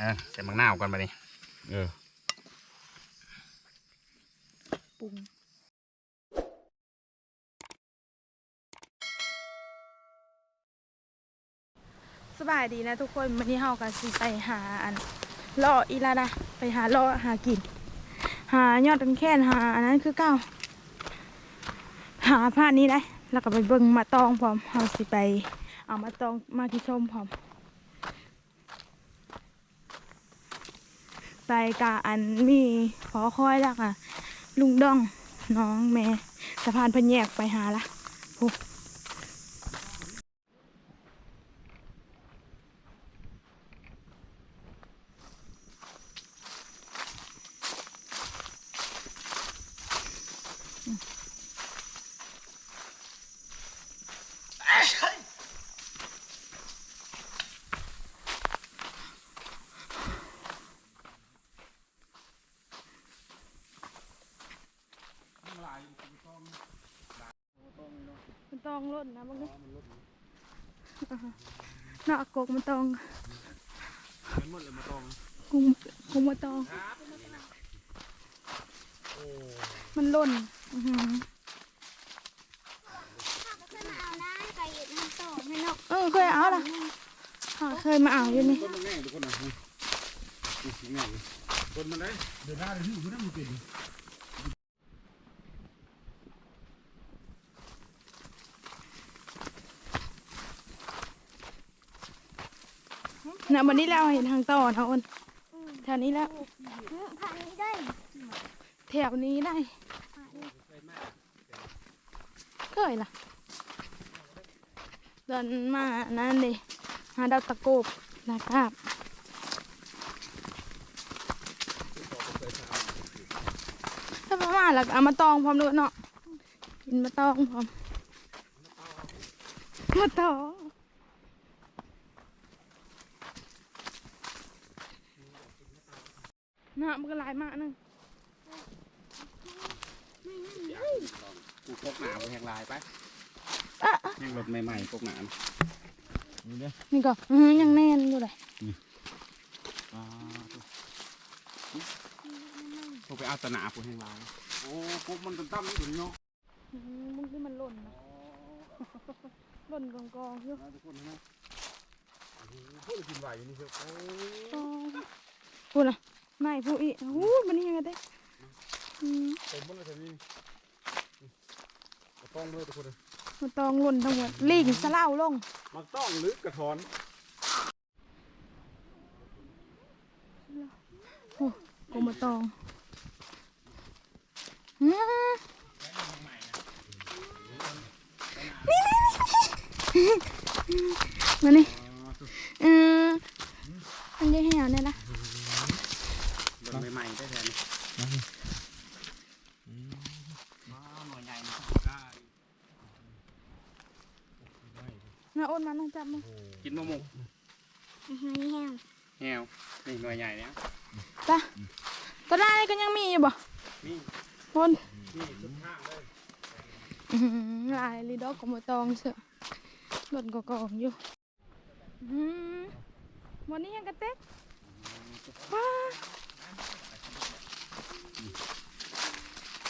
เออใส่มังนาวก่อนมาดิเออปรุงสบายดีนะทุกคนวันนี้เฮากันสิไปหาอันเลาะอีลาดาไปหาเลาะหากิน หายอดตังแค่นหาอันนั้นคือเก้า หาผ้านี้ได้ แล้วก็ไปเบิ่งมาตองพร้อมเฮาสิไป เอามาตองมาที่ชมพร้อม ไปกาอันมีขอคอยแล้วค่ะ ลุงดองน้องแม่สะพานเพนแยกไปหาละโอ้ องล่นนะมึงนี่อ่าฮะหน้ากกมันตองเป็นหมดเลยมาตองกุมกุมมาตอง มันล่นอือหือเคยมาเอานะไก่มันโตไม่นกเออเคยเอาล่ะค่ะเคยมาเอาอยู่นี่ต้นมันแง่ทุกคนนะนี่แง่เลยต้นมันได้เดี๋ยวหน้าเดี๋ยวที่อยู่ที่นั่นมันเป็น นะวันนี้แล้วเห็นทางต่อนะอ้นแถวนี้แล้วผ่านนี้ได้แถวนี้ได้ผ่านนี้เคยล่ะเดินมานั่นดิหาดาวตะโกบนะครับถ้าประมาณแล้วก็เอามาตองพร้อมด้วยเนาะกินมาตองพร้อมมาตอง น้ำมันก็หลายมากนึงกูพกหนากูแหงลายไปอะแหงรถใหม่ๆพกหนานี่เนี่ยนี่ก็อื้อยังแน่นอยู่เลยอ่าพกไปเอาแตหนากูแหงลายโอ้พวกมันตั้มๆนี่อยู่นี่เนาะอื้อมึงที่มันหล่นนะหล่นกองกองๆอยู่ทุกคนนะพวกกินไหวนี่เชียวโอ้พูดละ ไม่พูดอีกอู้มันนี่ยังไงได้อืมเต็มหมดเลยแถวนี้กระต้องเลยทุกคนเลยมันตองหล่นทั้งหมดลีกสะเล่าลงมันต้องหรือกระถอนกูมาตองอื้อมานี่เออมันยังให้เอาเนี่ยนะรถใหม่ๆ ได้แทนมาหน่วยใหญ่นี่ได้น่าอ้นมาน้องจับมึงกินมะม่วงนี่แห้งแหวนี่หน่วยใหญ่เนี่ยตาตาได้ก็ยังมีอยู่บ่นี่คนนี่สุดข้างเลยอื้อหือลายลีดอกกับมาตองเสือหล่นกองๆอยู่อื้อวันนี้ยังกระเต็กว้า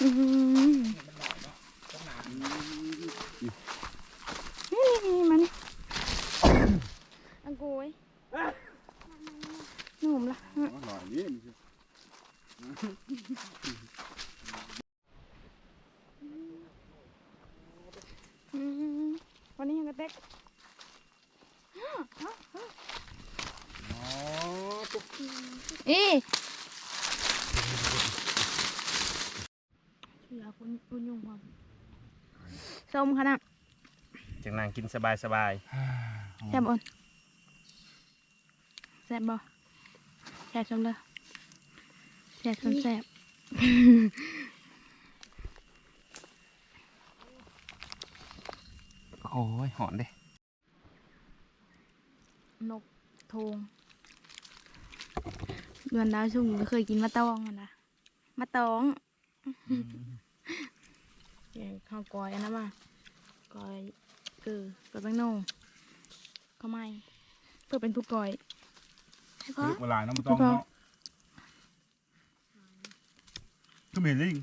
อืม ส้มขนาดจังนางกินสบายสบายแซ่บอ่อนแซ่บบ่แซ่บสมเลยแซ่บสมแซ่บโอ้ยหอนเด้นกโทงเดือนดาวชุ่มก็เคยกินมะตองอะนะมะตองแกง ข้าวกอยอันนั้นมากอยเกลือกอยแป้งโน่ก็ไม่เพื่อเป็นทุกกอยให้พ่อเรียกเวลาน้ำมันต้องเนาะก็ไม่เห็นลิง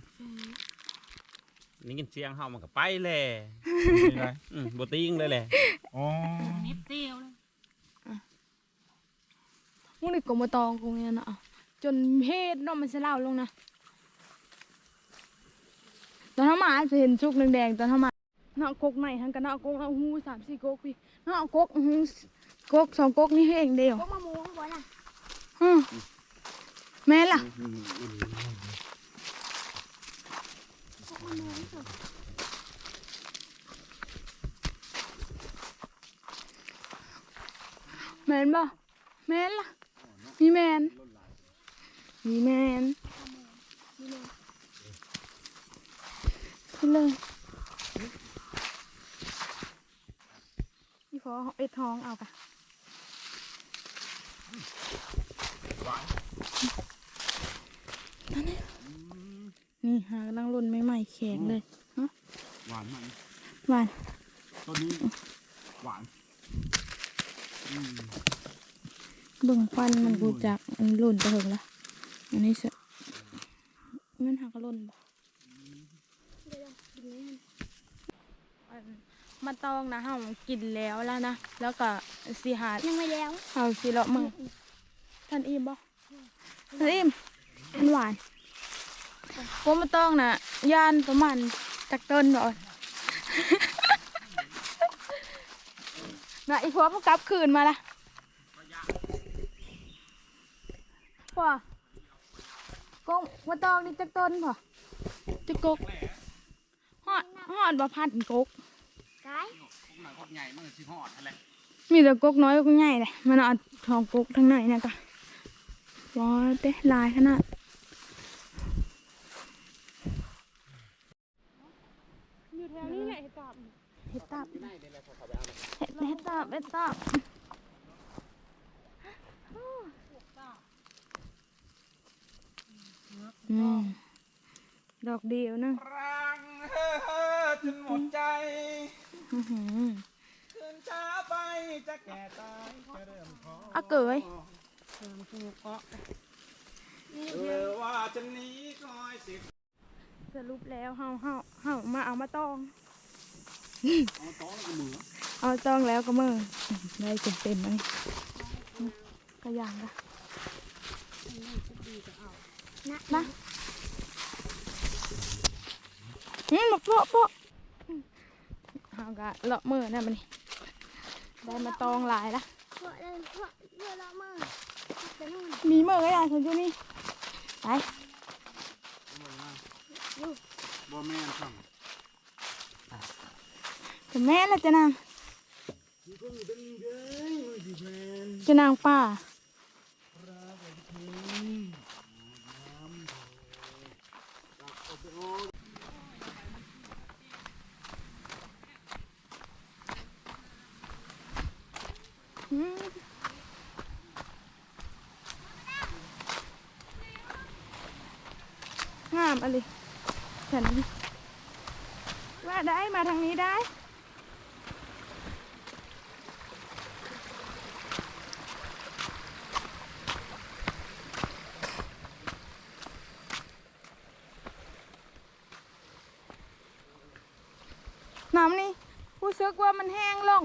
นี่กินเสียงเฮามันก็ไปแหละมีอะไรอืมบ่ติงเลยแหละอ๋อนิดเดียวเลยมึงนี่กมาตองกูเนี่ยนะอะจนเฮ็ดเนาะมันจะเล่าลงนะ ตอนทำมาจะเห็นชุกแดงๆตอนทำมาเนาะกกไหนทั้งกันเนาะกกเอาหูสามสี่กกพี่เนาะกกหูกกสองกกนี่ให้เองเดียวพวกมะม่วงบ่น่ะอืมแม่ล่ะพวกมะม่วงสุดแมนบ่แมนล่ะมีแมนมีแมนขึ้น เลยนี่พอเอ็ดท้องเอาไปนี่หากำลังรุ่นใหม่ๆแข็งเลยหวานมากหวานต้นนี้หวานอืมเบิ่งควันมันกูจักอันรุ่นไปถึงละอันนี้สิมันหากรุ่นบ่ เดี๋ยวกินเลย อัน มาตองนะเฮากินแล้วแล้วนะ แล้วก็สิหายังไม่แล้วเฮาสิเลาะมึงท่านอิ่มบ่ท่านอิ่มมันหวานกูมาตองน่ะย่านประมาณจักต้นบ่น่ะอีพวกมันกลับคืนมาละพ่อกงมาตองนี่จักต้นพ่อจักกก ฮอดฮอดบ่พันกกกายหนังกใหญ่มันสิฮอดนั่นแหละมีแต่กกน้อยกกใหญ่เลยมันเอาทองกกทั้งไหนเนี่ยก็ว้าเต้ลายขนาดอยู่แถวนี้แหละเห็ดตับเห็ดตับเห็ดเห็ดตับเห็ดตับอืมดอกเดียวนึงรังเฮ้ อจนหมดใจ คืนช้าไปจะแก่ตายจะเริ่มพออาเกยเออว่าจะหนีคอยสิสรุปแล้วเฮาเฮาเฮามาเอามาตอง เอาต้อนกับมือเอาตองแล้วก็มือได้เต็มเต็มๆเลยก็อย่างละนะนะอืมมาโปะโปะ เอากะเลาะมือนั่นมันนี่ได้มาตองหลายละพวกเลยพวกเรือละมือจะนู่นมีมือก็ได้ฉันอยู่นี่ไปบ่แม่นสั่งแต่แม่ละจะนางจะนางป้า งามอะไรฉันว่าได้มาทางนี้ได้ น้ำนี่รู้สึกว่ามันแห้งลง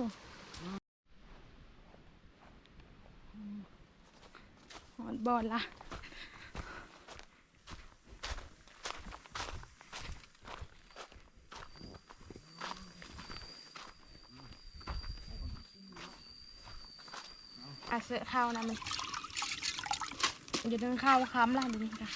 หอน บอลละอาเสือเข้านะมันอย่าเดินข้าค้ำล่ะดูนี่ค่ะ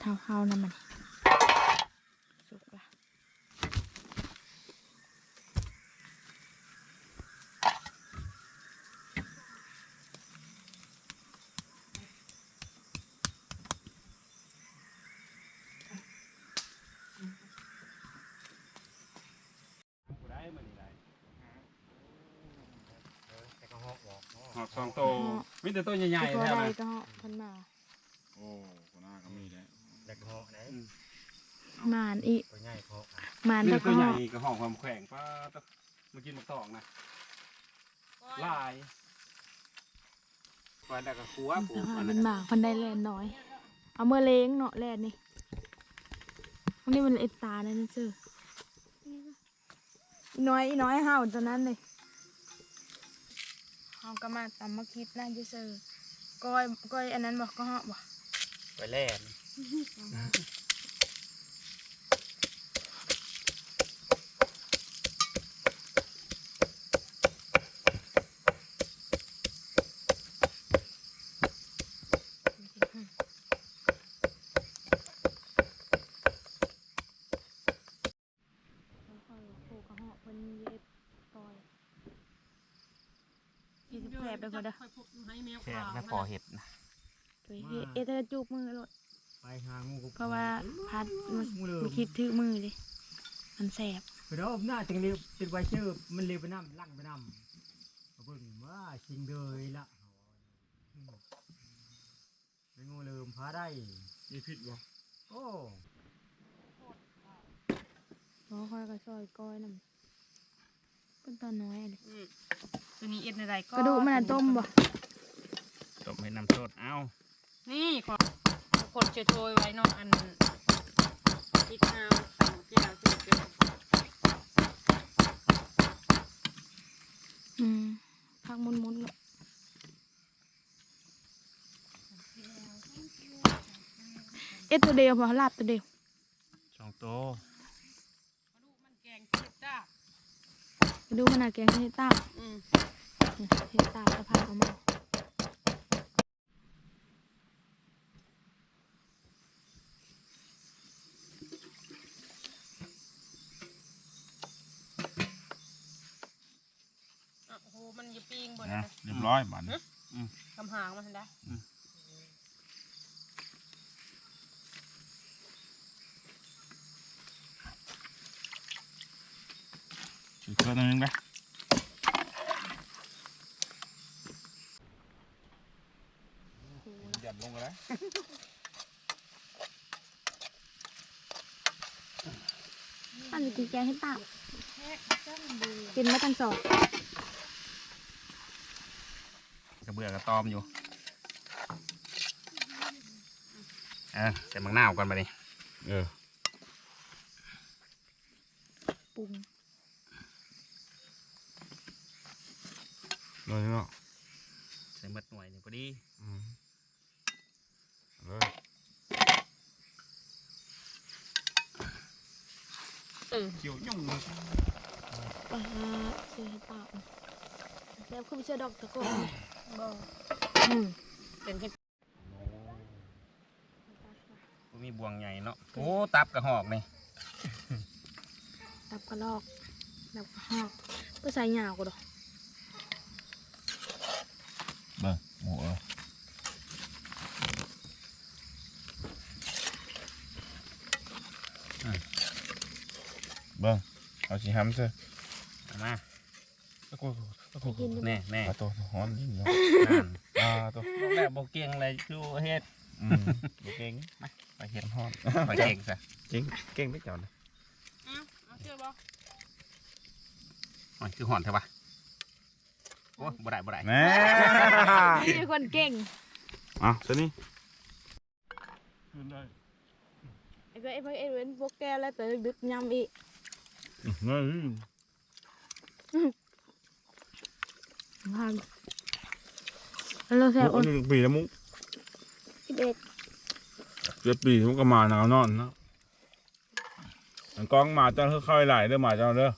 เท่าเท่านะมันสุกละหอกสองโตมีแต่ตัวใหญ่ๆแถวนั้น ก็ได้ก็พันมา เด็กเหาะไหนหมานอีกตัวใหญ่เหาะหมานนี่แล้วก็ตัวใหญ่เหาะก็ห้องความแข็งป้าตะมากินมักตอกนะลายปลาดักกะคัวปูแต่ว่าอันเป็นั้นนหมากคนได้แลนน้อย เอาเมื่อเล้งเนาะแลนนี่อันนี้มันเอ็ดตาเลยนี่ซื่ออีน้อยอีน้อยเห่าตัวนั้นเลยเฮาก็มาตำมาคิดน่าจะซื่อก้อยก้อยอันนั้นบอกก็เหาะบ่ไปแล่นค่อยๆโคกระเหาะเพิ่น เย็ดก้อยเฮ็ดแสบๆเด้อพ่อเด้อแซ่บนะพอเห็ดนะตัวเฮ็ดเอ็ดให้จูบมือโลด ไปหางูเพราะว่าพัดมันมันคิดถือมือเลยมันแสบไปรอบหน้าจังเร็วติดไวเชอร์มันเร็วไปน้ำลั่งไปน้ำเอาเบิ่งว่าชิงเลยละเป็นงูลืมพาได้มีพิษบ่โอ้เพราะค่อยก็ซอยก้อยนำเป็นตอนน้อยเลยตัวนี้เอ็ดอะไรก็กระดูกมันอะต้มบ่ต้มให้น้ำสดเอ้านี่ขอ คนช่วยโทยไว้เนาะอันพริกน้ำสั่งเจียวเจียวเจียวอืมพักมุนมุนๆเลยเอ็ดตัวเดียวพอลาบตัวเดียวสองโตมันแกงเผ็ดจ้ากระดูกมันอะแกงเฮ็ดตาบอืมเนี่ยเฮ็ดตาบแล้วพักออกมา อะโอ้โหมันจะปิ้งบน นะ นะ เรียบร้อยบัดนคำหางมันได้ถือเกลือตัวนึงไหมหยัดลงกันแล้วอันนี้กินแกงเฮ็ดตาบกินมาตั้งสองก ระเบือกระตอมอยู่เออใส่มังนาวก่อนไปดิเออปรุงเลยเนาะใส่มัดหน่วยนี่พอดีอืมเลยเออเกี่ยวยุ่งเลยปลาเสื้อเฮ็ดตาบแล้วคือเสื้อดอกตะโกน บ่อืมเป็นเห็ดมีบวงใหญ่เนาะ โอ้ ตับกระหอกนี่ดับกระลอกดับกระหอกก็ใส่หยาวกูดอกเบิ่งหมูเออเบิ่งเอาสิห้ำซะมาตะโก ตะโกกินดูแน่แน่ตัวฮ้อนนี่เนาะอ่าตัวแม่บอกเก่งเลยคือเฮ็ดอืมบ่เก่งมาไปเฮ็ดฮ้อนไปเก่งซะเก่งเก่งได้เจ้านะอ้าวเอาเชื่อบ่มันคือห่อนใช่ปะโอ้บ่ได้บ่ได้แน่มีคนเก่งอะซะนี่ขึ้นได้ไอ้ก็ไอ้พวกไอ้เว้นพวกแกแล้วแต่ดึกๆยำอีกเฮ้ยผ่านเราแซ่บโอ้อ่อนยปีแล้วมุกสิบเอ็ดเจ็ดปีมุกก็มาหนาวนอนเนาะอันกล้องมาเจ้าเฮ้ยค่อยไหลเด้อมาเจ้าเด้อ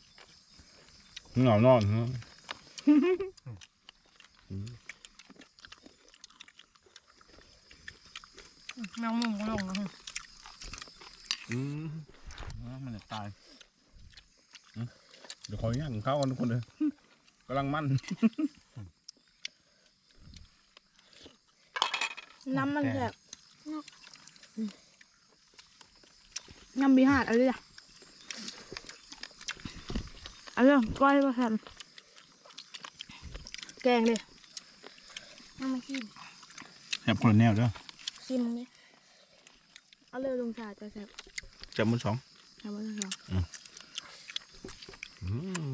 เหงานอนเนาะแมงมุมก็ลงแล้วอืมเอามันจะตายอืมเดี๋ยวขอย่างข้าวกันทุกคนเลยกำลังมั่น น้ำมันแซ่บน้ำบีหาดอะไรล่ะเอะไรก้อยก็แซ่บแกงเลยเอามาชิมแซ่บคนละแนวเด้อชิมเลยเอาเลยลุงชาจะแซ่บจับมือสองทำมาทั้งสองอืม